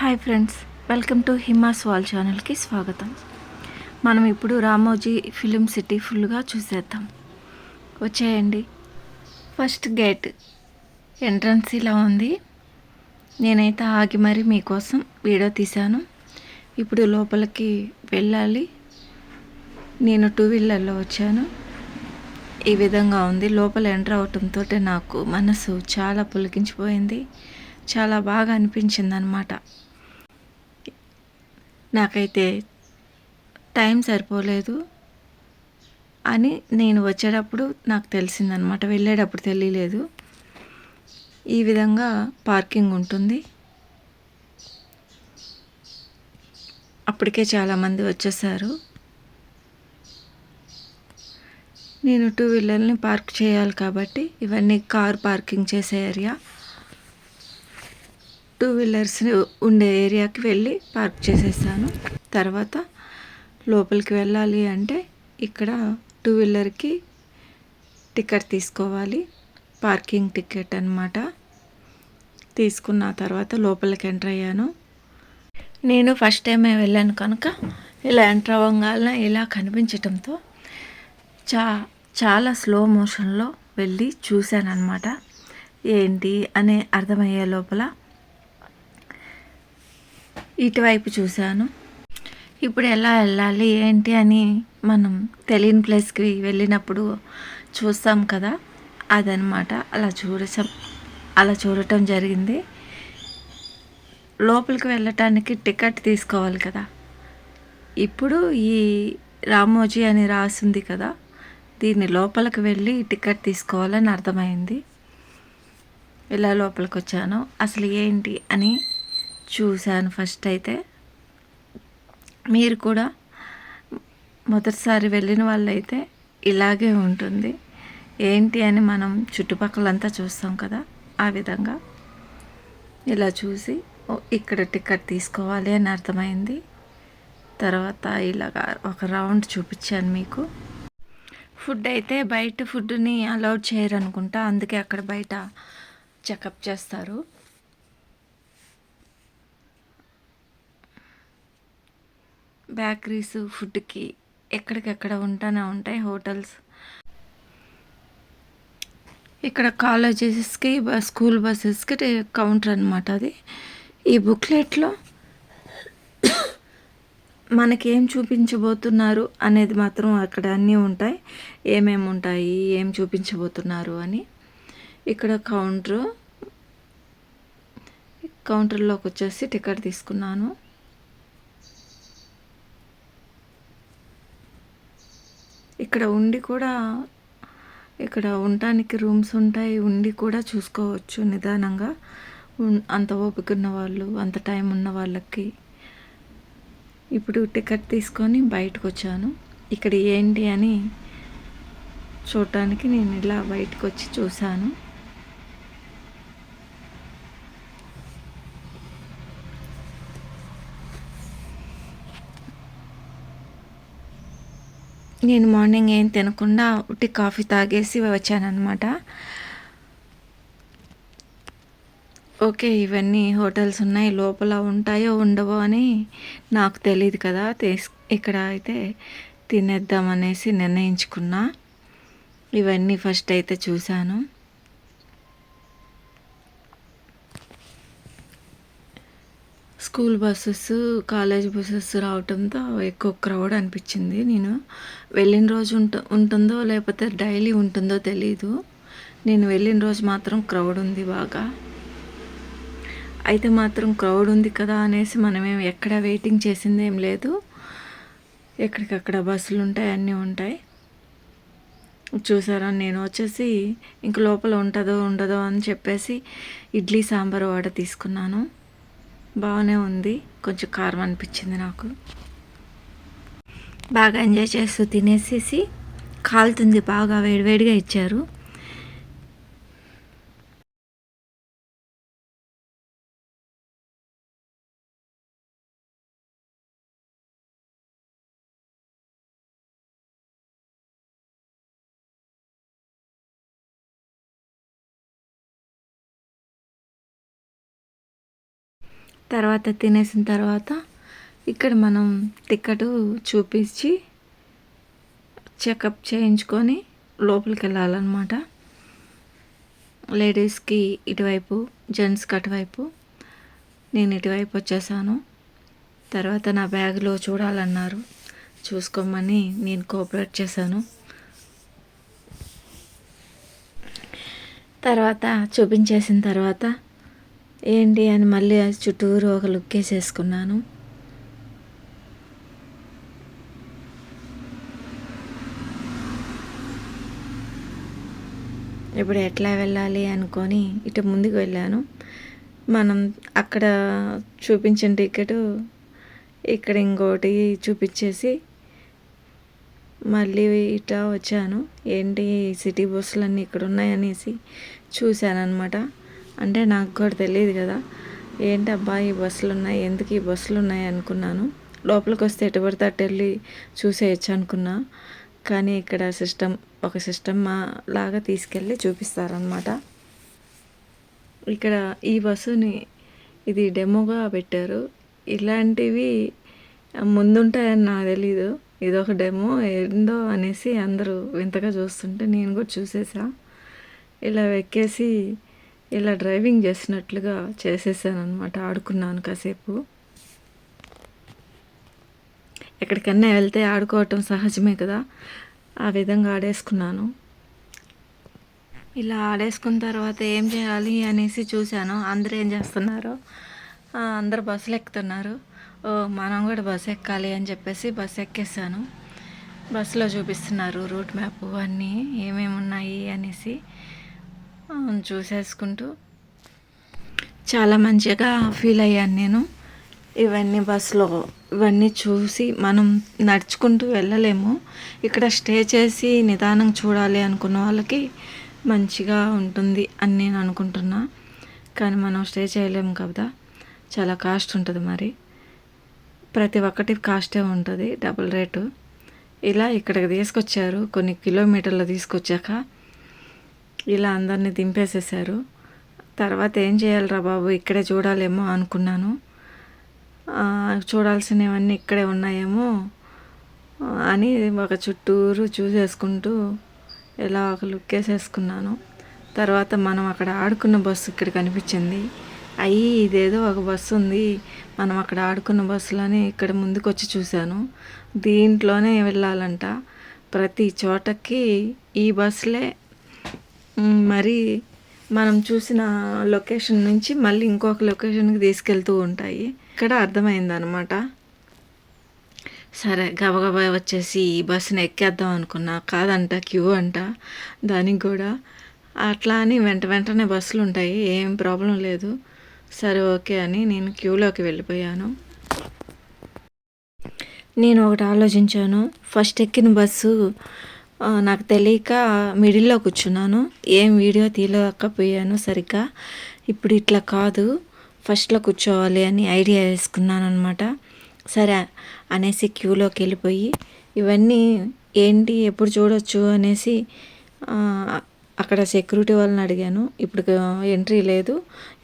Hi friends welcome to Himas wall ఛానల్కి స్వాగతం. మనం ఇప్పుడు రామోజీ ఫిలిం సిటీ ఫుల్గా చూసేద్దాం. వచ్చేయండి. ఫస్ట్ గేట్ ఎంట్రన్స్ ఇలా ఉంది. నేనైతే ఆగి మరీ మీకోసం వీడియో తీశాను. ఇప్పుడు లోపలికి వెళ్ళాలి. నేను టూ వీలర్లో వచ్చాను. ఈ విధంగా ఉంది. లోపల ఎంటర్ అవటంతో నాకు మనసు చాలా పులికించిపోయింది. చాలా బాగా అనిపించింది అనమాట నాకైతే టైం సరిపోలేదు అని నేను వచ్చేటప్పుడు నాకు తెలిసిందనమాట వెళ్ళేటప్పుడు తెలియలేదు. ఈ విధంగా పార్కింగ్ ఉంటుంది. అప్పటికే చాలామంది వచ్చేసారు. నేను టూ వీలర్ని పార్క్ చేయాలి కాబట్టి ఇవన్నీ కార్ పార్కింగ్ చేసే ఏరియా. టూ వీలర్స్ ఉండే ఏరియాకి వెళ్ళి పార్క్ చేసేసాను. తర్వాత లోపలికి వెళ్ళాలి అంటే ఇక్కడ టూ వీలర్కి టికెట్ తీసుకోవాలి. పార్కింగ్ టికెట్ అనమాట తీసుకున్న తర్వాత లోపలికి ఎంటర్ అయ్యాను. నేను ఫస్ట్ టైమే వెళ్ళాను కనుక ఇలా ఎంటర్ అవ్వగానే ఇలా కనిపించటంతో చా చాలా స్లో మోషన్లో వెళ్ళి చూశాను అనమాట ఏంటి? అని అర్థమయ్యే లోపల ఇటువైపు చూశాను. ఇప్పుడు ఎలా వెళ్ళాలి ఏంటి అని మనం తెలియని ప్లేస్కి వెళ్ళినప్పుడు చూస్తాం కదా అదనమాట అలా చూడటం అలా చూడటం జరిగింది. లోపలికి వెళ్ళటానికి టికెట్ తీసుకోవాలి కదా. ఇప్పుడు ఈ రామోజీ అని రాసింది కదా దీన్ని లోపలికి వెళ్ళి టికెట్ తీసుకోవాలని అర్థమైంది. ఇలా లోపలికి వచ్చాను అసలు ఏంటి అని చూశాను ఫస్ట్ అయితే. మీరు కూడా మొదటిసారి వెళ్ళిన వాళ్ళైతే ఇలాగే ఉంటుంది. ఏంటి అని మనం చుట్టుపక్కలంతా చూస్తాం కదా ఆ విధంగా. ఇలా చూసి ఇక్కడ టికెట్ తీసుకోవాలి అని అర్థమైంది. తర్వాత ఇలాగా ఒక రౌండ్ చూపించాను మీకు. ఫుడ్ అయితే బయట ఫుడ్ని అలౌడ్ చేయరు అనుకుంటా అందుకే అక్కడ బయట చెకప్ చేస్తారు. బేకరీస్ ఫుడ్కి ఎక్కడికెక్కడ ఉంటానే ఉంటాయి హోటల్స్. ఇక్కడ కాలేజెస్కి స్కూల్ బస్సెస్కి కౌంటర్ అనమాట అది. ఈ బుక్లెట్లో మనకేం చూపించబోతున్నారు అనేది మాత్రం అక్కడ అన్నీ ఉంటాయి. ఏమేమి ఉంటాయి ఏం చూపించబోతున్నారు అని. ఇక్కడ కౌంటర్ కౌంటర్లోకి వచ్చేసి టికెట్ తీసుకున్నాను. ఇక్కడ ఉండి కూడా ఇక్కడ ఉండటానికి రూమ్స్ ఉంటాయి ఉండి కూడా చూసుకోవచ్చు నిదానంగా. అంత ఓపిక ఉన్న వాళ్ళు అంత టైం ఉన్న వాళ్ళకి. ఇప్పుడు టికెట్ తీసుకొని బయటకు వచ్చాను ఇక్కడ ఏంటి అని చూడటానికి నేను ఇలా బయటకు వచ్చి చూశాను. నేను మార్నింగ్ ఏం తినకుండా ఉట్టి కాఫీ తాగేసి వచ్చానమాట ఓకే ఇవన్నీ హోటల్స్ ఉన్నాయి లోపల ఉంటాయో ఉండవో అని నాకు తెలియదు కదా. ఇక్కడ అయితే తినేద్దామనేసి నిర్ణయించుకున్నా. ఇవన్నీ ఫస్ట్ అయితే చూశాను. స్కూల్ బస్సెస్ కాలేజ్ బస్సెస్ రావడంతో ఎక్కువ క్రౌడ్ అనిపించింది. నేను వెళ్ళిన రోజు ఉంట ఉంటుందో లేకపోతే డైలీ ఉంటుందో తెలీదు. నేను వెళ్ళిన రోజు మాత్రం క్రౌడ్ ఉంది బాగా. అయితే మాత్రం క్రౌడ్ ఉంది కదా అనేసి మనమేం ఎక్కడ వెయిటింగ్ చేసింది ఏం లేదు. ఎక్కడికక్కడ బస్సులు ఉంటాయి అన్నీ ఉంటాయి. చూసారా నేను వచ్చేసి ఇంక లోపల ఉంటుందో ఉండదో అని చెప్పేసి ఇడ్లీ సాంబార్ వాడ తీసుకున్నాను. బాగానే ఉంది. కొంచెం కారం అనిపించింది నాకు. బాగా ఎంజాయ్ చేస్తూ తినేసేసి కాలుతుంది. బాగా వేడివేడిగా ఇచ్చారు. తర్వాత తినేసిన తర్వాత ఇక్కడ మనం టికెట్ చూపించి చెకప్ చేయించుకొని లోపలికి వెళ్ళాలన్నమాట. లేడీస్కి ఇటువైపు జెంట్స్కి అటువైపు. నేను ఇటువైపు వచ్చేసాను. తర్వాత నా బ్యాగ్లో చూడాలన్నారు. చూసుకోమని నేను కోఆపరేట్ చేశాను. తర్వాత చూపించేసిన తర్వాత ఏంటి అని మళ్ళీ చుట్టూరు ఒక లుక్ వేసేసుకున్నాను. ఇప్పుడు ఎట్లా వెళ్ళాలి అనుకొని ఇటు ముందుకు వెళ్ళాను. మనం అక్కడ చూపించిన టికెట్ ఇక్కడ ఇంకోటి చూపించేసి మళ్ళీ ఇట వచ్చాను. ఏంటి సిటీ బస్సులు అన్నీ ఇక్కడ ఉన్నాయనేసి చూశాను అనమాట అంటే నాకు కూడా తెలియదు కదా. ఏంటి అబ్బా ఈ బస్సులు ఉన్నాయి ఎందుకు ఈ బస్సులు ఉన్నాయి అనుకున్నాను. లోపలికి వస్తే ఎటు పడితే అటు వెళ్ళి చూసేయచ్చు అనుకున్నా. కానీ ఇక్కడ సిస్టమ్ ఒక సిస్టమ్ లాగా తీసుకెళ్ళి చూపిస్తారనమాట ఇక్కడ ఈ బస్సుని ఇది డెమోగా పెట్టారు. ఇలాంటివి ముందుంటాయని నాకు తెలీదు. ఇదొక డెమో ఏందో అనేసి అందరూ వింతగా చూస్తుంటే నేను కూడా చూసేసా. ఇలా ఎక్కేసి ఇలా డ్రైవింగ్ చేసినట్లుగా చేసేసాను అనమాట ఆడుకున్నాను కాసేపు. ఎక్కడికన్నా వెళ్తే ఆడుకోవటం సహజమే కదా. ఆ విధంగా ఆడేసుకున్నాను. ఇలా ఆడేసుకున్న తర్వాత ఏం చేయాలి అనేసి చూశాను. అందరూ ఏం చేస్తున్నారు? అందరు బస్సులు ఎక్కుతున్నారు. ఓ మనం కూడా బస్సు ఎక్కాలి అని చెప్పేసి బస్సు ఎక్కేసాను. బస్సులో చూపిస్తున్నారు రూట్ మ్యాప్ అన్నీ ఏమేమి ఉన్నాయి అనేసి. చూసేసుకుంటూ. చాలా మంచిగా ఫీల్ అయ్యాను నేను. ఇవన్నీ బస్సులో ఇవన్నీ చూసి మనం నడుచుకుంటూ వెళ్ళలేము. ఇక్కడ స్టే చేసి నిదానం చూడాలి అనుకున్న వాళ్ళకి మంచిగా ఉంటుంది అని నేను అనుకుంటున్నా. కానీ మనం స్టే చేయలేము కదా. చాలా కాస్ట్ ఉంటుంది మరి. ప్రతి ఒక్కటి కాస్టే ఉంటుంది డబుల్ రేటు ఇలా ఇక్కడికి తీసుకొచ్చారు కొన్ని కిలోమీటర్లు తీసుకొచ్చాక ఇలా అందరినీ దింపేసేసారు తర్వాత ఏం చేయాలిరా బాబు? ఇక్కడే చూడాలేమో అనుకున్నాను. చూడాల్సినవన్నీ ఇక్కడే ఉన్నాయేమో అని ఒక చుట్టూరు చూసేసుకుంటూ ఇలా ఒక లుక్ వేసేసుకున్నాను. తర్వాత మనం అక్కడ ఆడుకున్న బస్సు ఇక్కడ కనిపించింది. అయ్యి ఇదేదో ఒక బస్సు ఉంది. మనం అక్కడ ఆడుకున్న బస్సులని ఇక్కడ ముందుకు వచ్చి చూశాను. దీంట్లోనే వెళ్ళాలంట. ప్రతి చోటకి ఈ బస్సులే మరి మనం చూసిన లొకేషన్ నుంచి మళ్ళీ ఇంకొక లొకేషన్కి తీసుకెళ్తూ ఉంటాయి. ఇక్కడ అర్థమైందనమాట సరే గబగబా వచ్చేసి ఈ బస్సుని ఎక్కేద్దాం అనుకున్నా. కాదంట క్యూ అంట. దానికి కూడా అట్లా అని వెంట వెంటనే బస్సులు ఉంటాయి. ఏం ప్రాబ్లం లేదు. సరే ఓకే అని నేను క్యూలోకి వెళ్ళిపోయాను. నేను ఒకటి ఆలోచించాను. ఫస్ట్ ఎక్కిన బస్సు నాకు తెలియక మిడిల్లో కూర్చున్నాను. ఏం వీడియో తీయలేకపోయాను సరిగ్గా. ఇప్పుడు ఇట్లా కాదు. ఫస్ట్లో కూర్చోవాలి అని ఐడియా వేసుకున్నాను అనమాట సరే అనేసి క్యూలోకి వెళ్ళిపోయి ఇవన్నీ ఏంటి? ఎప్పుడు చూడొచ్చు? అనేసి అక్కడ సెక్యూరిటీ వాళ్ళని అడిగాను. ఇప్పుడు ఎంట్రీ లేదు.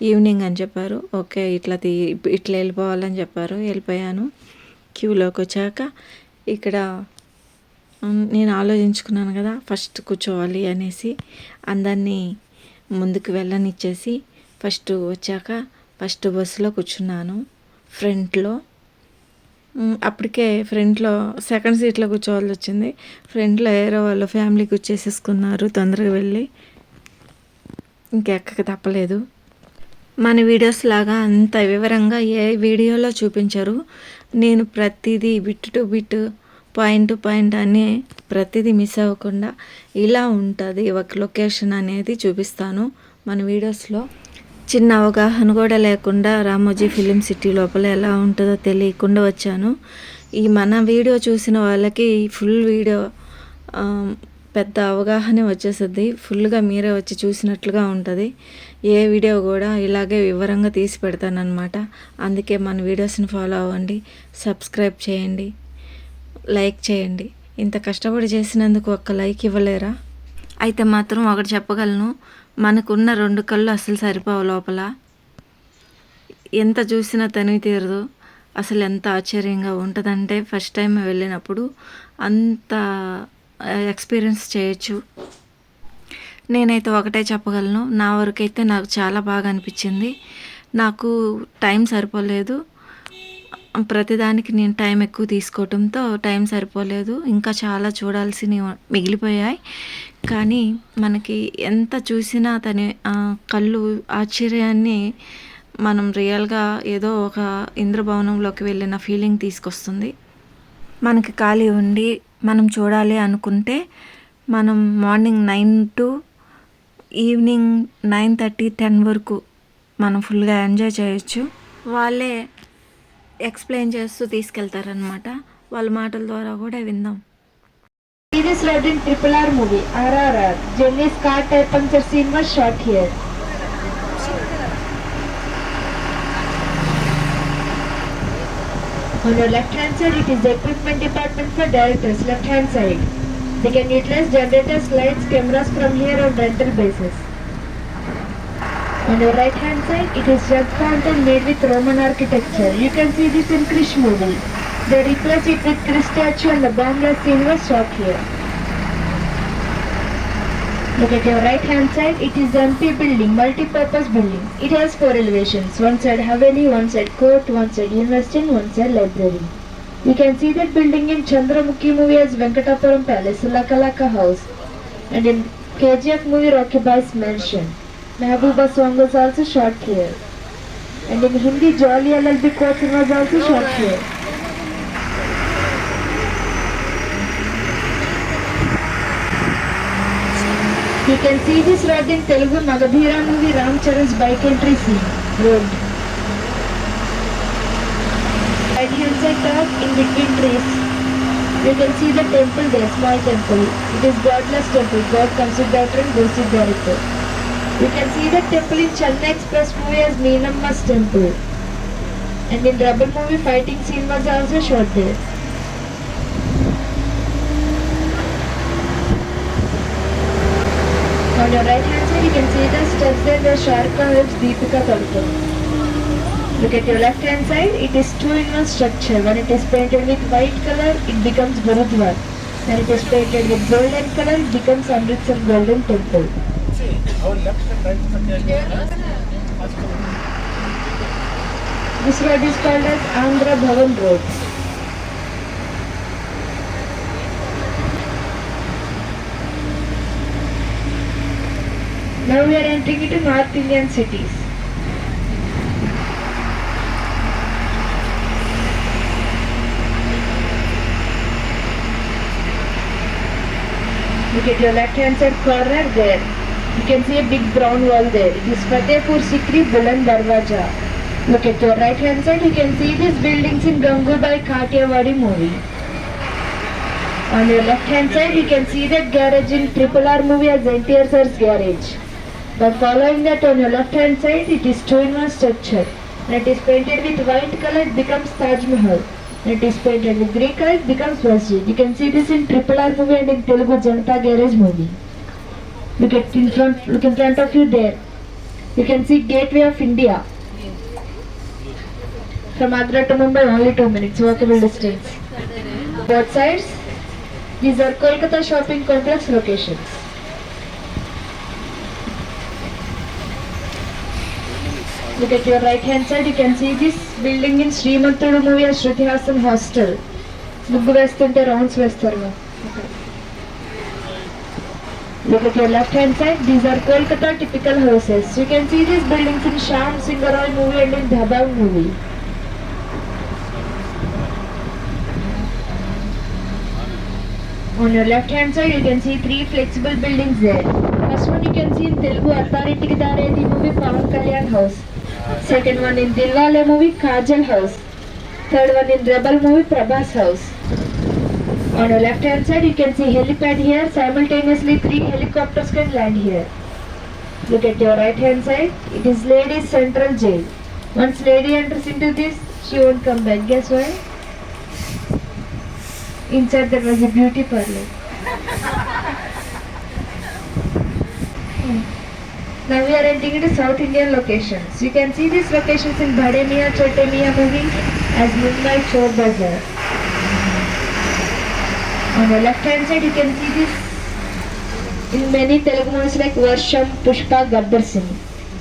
ఈవినింగ్ అని చెప్పారు. ఓకే ఇట్లా తీ ఇట్లా వెళ్ళిపోవాలని చెప్పారు. వెళ్ళిపోయాను. క్యూలోకి వచ్చాక ఇక్కడ నేను ఆలోచించుకున్నాను కదా ఫస్ట్ కూర్చోవాలి అనేసి అందరినీ ముందుకు వెళ్ళనిచ్చేసి ఫస్ట్ వచ్చాక ఫస్ట్ బస్సులో కూర్చున్నాను. ఫ్రంట్లో అప్పటికే ఫ్రంట్లో సెకండ్ సీట్లో కూర్చోవాల్సి వచ్చింది. ఫ్రంట్లో ఏరో వాళ్ళు ఫ్యామిలీకి వచ్చేసేసుకున్నారు తొందరగా వెళ్ళి. ఇంకెక్కక తప్పలేదు. మన వీడియోస్ లాగా అంత వివరంగా ఏ వీడియోలో చూపించరు. నేను ప్రతిదీ bit to bit point to point అని ప్రతిదీ మిస్ అవ్వకుండా ఇలా ఉంటుంది. ఒక లొకేషన్ అనేది చూపిస్తాను. మన వీడియోస్లో చిన్న అవగాహన కూడా లేకుండా రామోజీ ఫిలిం సిటీ లోపల ఎలా ఉంటుందో తెలియకుండా వచ్చాను. ఈ మన వీడియో చూసిన వాళ్ళకి ఫుల్ వీడియో పెద్ద అవగాహన వచ్చేస్తుంది. ఫుల్గా మీరే వచ్చి చూసినట్లుగా ఉంటుంది. ఏ వీడియో కూడా ఇలాగే వివరంగా తీసి పెడతానమాట అందుకే మన వీడియోస్ని ఫాలో అవ్వండి. సబ్స్క్రైబ్ చేయండి. లైక్ చేయండి. ఇంత కష్టపడి చేసినందుకు ఒక్క లైక్ ఇవ్వలేరా? అయితే మాత్రం ఒకటి చెప్పగలను. మనకున్న రెండు కళ్ళు అసలు సరిపోవు లోపల. ఎంత చూసినా తనివి తీరదు. అసలు ఎంత ఆశ్చర్యంగా ఉంటుందంటే ఫస్ట్ టైం వెళ్ళినప్పుడు అంత ఎక్స్పీరియన్స్ చేయొచ్చు. నేనైతే ఒకటే చెప్పగలను. నా వరకైతే నాకు చాలా బాగా అనిపించింది. నాకు టైం సరిపోలేదు. ప్రతిదానికి నేను టైం ఎక్కువ తీసుకోవటంతో టైం సరిపోలేదు. ఇంకా చాలా చూడాల్సినవి మిగిలిపోయాయి. కానీ మనకి ఎంత చూసినా తన కళ్ళు ఆశ్చర్యాన్ని మనం రియల్గా ఏదో ఒక ఇంద్రభవనంలోకి వెళ్ళిన ఫీలింగ్ తీసుకొస్తుంది. మనకి ఖాళీ ఉండి మనం చూడాలి అనుకుంటే మనం morning nine to evening nine thirty ten వరకు మనం ఫుల్గా ఎంజాయ్ చేయొచ్చు. వాళ్ళే ఎక్స్ప్లెయిన్ చేస్తూ తీసుకెళ్తారనమాట వాళ్ళ మాటల ద్వారా కూడా విందాం See this red in Triple R movie, RRR. Jenny's car tire puncture scene was shot here. On your left hand side, it is the equipment department for directors, left hand side. They can utilize generators, lights, cameras from here on rental basis. On your right hand side, it is jug fountain made with Roman architecture. You can see this in Krish movie. They replaced it with Krish statue and the bombless scene was shot here. Look at your right hand side, it is MP building, multi-purpose building. It has four elevations, one side Haveli, one side court, one side university and one side library. You can see that building in Chandramukhi movie as Venkatapuram Palace, Lakalaka House. And in KGF movie Rocky Bai's mansion. Mehbooba song was also shot here. And in Hindi Jolly LLB court was also shot here. You can see this road in Telugu Magadhira movie Ram Charan's bike entry scene. Road. Right hand side top in between trees. You can see the temple there, small temple. It is godless temple. God comes with daughter and goes with director. You can see the temple in Chennai Express movie as Meenamma's temple. And in Rebel movie fighting scene was also shot there. On your right hand side, you can see the steps there where Shah Khan lives Deepika Padukone. Look at your left hand side, it is two in one structure. When it is painted with white color, it becomes Gurudwar. When it is painted with golden color, it becomes Amritsar Golden Temple. This road is called as Andhra Bhavan Road. Now we are entering into North Indian cities. Look at your left hand side corner there. You can see a big brown wall there. It is Fatehpur Sikri Buland Darwaja. Look at your right hand side. You can see these buildings in Gangubai Kathiawadi movie. On your left hand side, you can see that garage in Triple R movie as NTR Sir's garage. But following that on your left hand side, it is two in one structure. And it is painted with white color, it becomes Taj Mahal. And it is painted with grey color, it becomes Masjid. You can see this in Triple R movie and in Telugu Janata Garage movie. Look at in front, look in front of you there. You can see Gateway of India. From Agra to Mumbai, only two minutes, walkable distance. Both sides, these are Kolkata shopping complex locations. Look at your right hand side, you can see this building in Srimantudu movie as Shruti Hassan Hostel. ముగ్గు వేస్తుంటే rounds వేస్తారు Look at your left hand side, these are Kolkata typical houses. You can see these buildings in Shyam Singaroy movie and in Dhabang movie. On your left hand side, you can see three flexible buildings there. First one you can see in Telugu Authority Daredi movie Pawan Kalyan House. Second one in Dilwale movie Kajal House. Third one in Rebel movie Prabhas House. On your left hand side, you can see helipad here. Simultaneously, three helicopters can land here. Look at your right hand side. It is ladies central jail. Once lady enters into this, she won't come back. Guess why? Inside there was a beauty parlor. Hmm. Now we are entering into South Indian locations. You can see these locations in Bade Mia Chote movie as Mumbai Chor Bazaar. On the left hand side you can see this in many Telugu movies like Varsham, Pushpa, Gabbar Singh.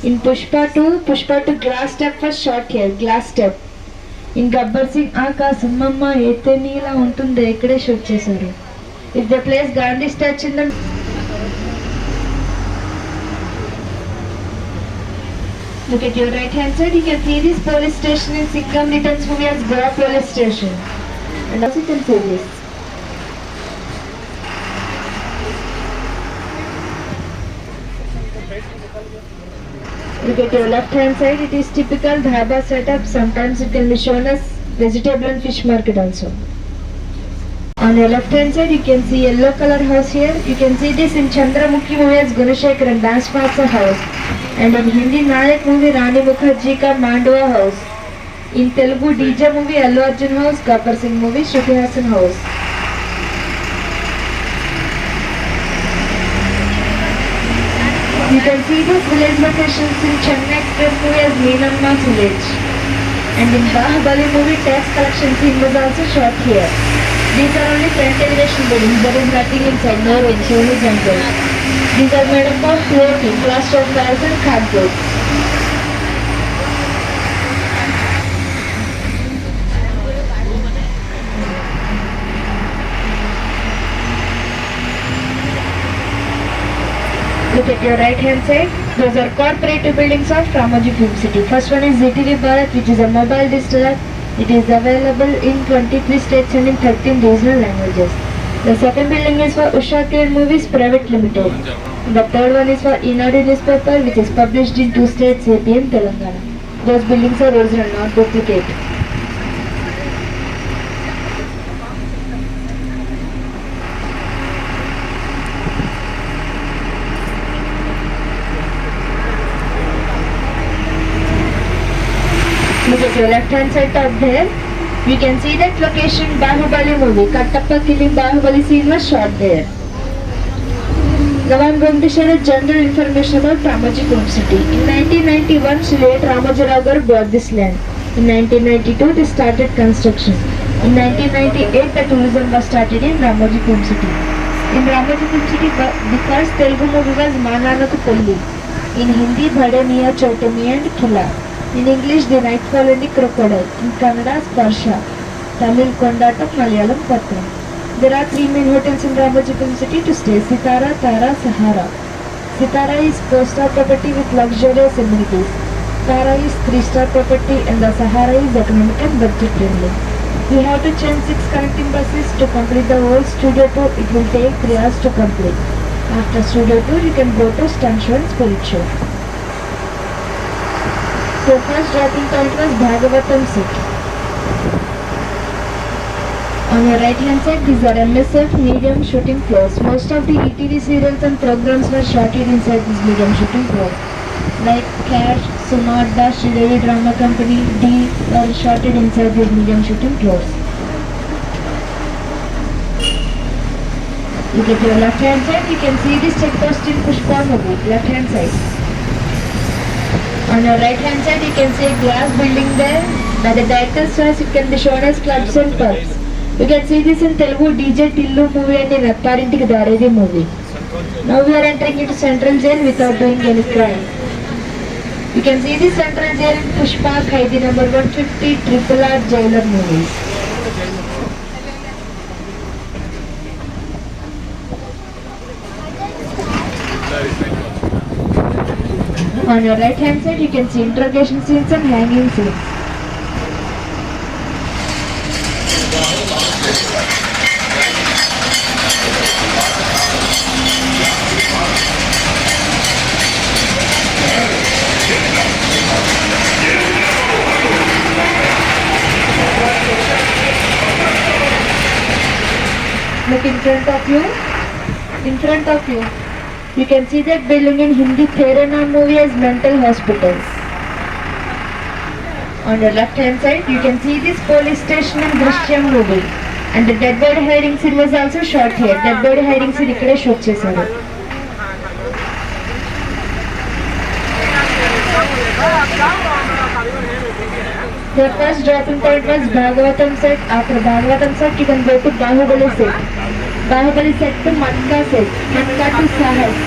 In Pushpa 2, Pushpa 2 glass step was shot here, glass step. In Gabbar Singh ఆకాశం అమ్మ అయితే నీలా ఉంటుందో ఇక్కడే shoot చేశారు if the place Gandhi statue in the Look at your right hand side, you can see this police station in Sikkim Returns movie as Goa police station. And also you can see this. Look at your left hand side, it is typical dhaba setup. Sometimes it can be shown as vegetable and fish market also. On your left hand side, you can see yellow color house here. You can see this in Chandramukhi movie as Gunashekar and Dance Master house. And in Hindi Nayak movie Rani Mukherjee ka Mandua house. In Telugu DJ movie Allu Arjun house, Gabbar Singh movie Shruti Hassan house. You can see these village locations in Chennai Express movie as Meenamma's village. And in Bahubali movie, tax collection scene was also shot here. These are only front elevation buildings. There is nothing inside, no rooms, only jungle. These are made up of POP, plaster of and cardboard. Look at your right hand side. Those are corporate buildings of Ramoji Film City. First one is ZTV Bharat, which is a mobile distiller. It is available in 23 states and in 13 regional languages. The second building is for Usha Clear Movies Private Limited. The third one is for Inadu newspaper, which is published in two states, AP and Telangana. Those buildings are original, not duplicate. Look at your left hand side top there. We can see that location Bahubali movie. Kattappa killing Bahubali scene was shot there. Now I am going to share a general information about Ramoji Film City. In 1991, Sri Rao garu bought this land. In 1992, they started construction. In 1998, the tourism was started in Ramoji Film City. In Ramoji Film City, the first Telugu movie was Mananaku Pelli. In Hindi, Chote Miya and Killa. In English, The Nightfall and the Crocodile. In Kannada, Sparsha. Tamil, Kondatam, Malayalam, Patram. There are three main hotels in Ramoji Film City to stay. Sitara, Tara, Sahara. Sitara is four-star property with luxurious amenities. Tara is three-star property and the Sahara is economic and budget friendly. You have to change six connecting buses to complete the whole studio tour. It will take three hours to complete. After studio tour, you can go to stunt show and spirit show. Your first was Bhagavatam City. On your right hand side, these are MSF medium shooting floors. Most of the ETV serials and programs were shot inside this medium shooting floor. Like Cash, Sumarda, Sridevi Drama Company, D were shot inside these medium shooting floors. Look at your left hand side, you can see this checkpost in Pushpa movie, left hand side. On your right hand side, you can see a glass building there. By the title stars it can be shown as clubs and pubs. You can see this in Telugu DJ Tillu movie and in Attarintiకి Darevi movie. Now we are entering into central jail without doing any crime. You can see this central jail in Pushpa Khaidi number 150 Triple R Jailer movies. On your right hand side, you can see interrogation scenes and hanging scenes. Look in front of you. In front of you. You can see that building in Hindi Theranam movie as mental hospitals. On the left hand side, you can see this police station in Drishyam movie. And the dead bird hiding scene was also shot here. Dead bird hiding scene ikkada shoot chesaru. The first dropping point was Bhagavatam set. After Bhagavatam set, you can go to Bahubali set. Bahubali set to Matka set. Matka to Sahas.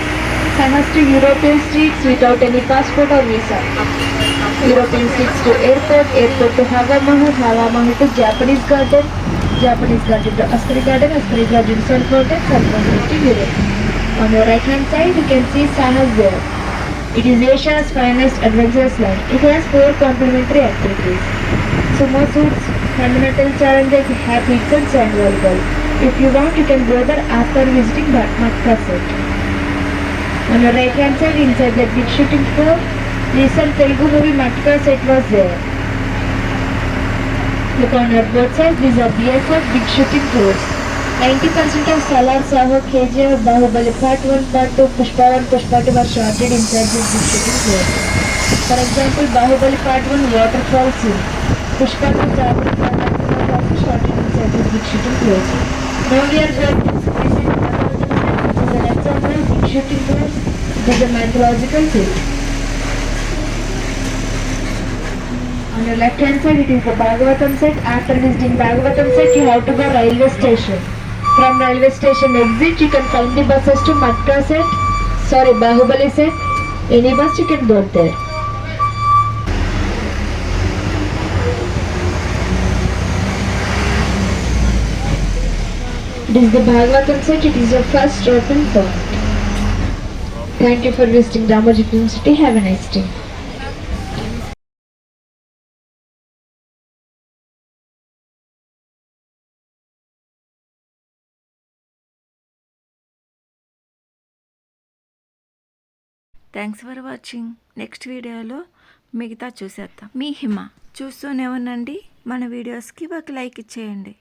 Sahas to European streets without any passport or visa. European streets to airport, airport to Hawa Mahal, Hawa Mahal to Japanese garden, Japanese garden to Askari garden, Askari garden to Sun Mountain, Sun Mountain to Europe. On your right hand side, you can see Sahas there. It is Asia's finest adventurous land. It has four complementary activities. Sumo suits, fundamental challenges, happy and sand volleyball. If you want, you can go there after visiting Matka set. On your right hand side, inside that big shooting floor, recent Telugu movie Matka set was there. Look on your both sides, these are BFF big shooting floors. 90% of Salar Saho, KGF, Bahubali Part 1, Part 2, Pushpa 1, Pushpa 2 were shorted inside this big shooting floor. For example, Bahubali Part 1 waterfall scene. Pushpa 2 Jabari Part 2 was shorted inside this big shooting floor. Now we are going to visit Bhagavatam set, which is an example of big shooting floor. It is a mythological set. On your left hand side it is the Bhagavatam set. After visiting Bhagavatam set you have to go railway station. From railway station exit you can find the buses to Matka set. Sorry Bahubali set. Any bus you can board there. Is the Bhagavatam set. It is your first dropping point. Thank you for visiting Ramoji University. Have a nice day. Thanks for watching next వీడియోలో మిగతా చూసేద్దాం మీ హిమ చూస్తూనే ఉండండి మన వీడియోస్కి ఒక like ఇచ్చేయండి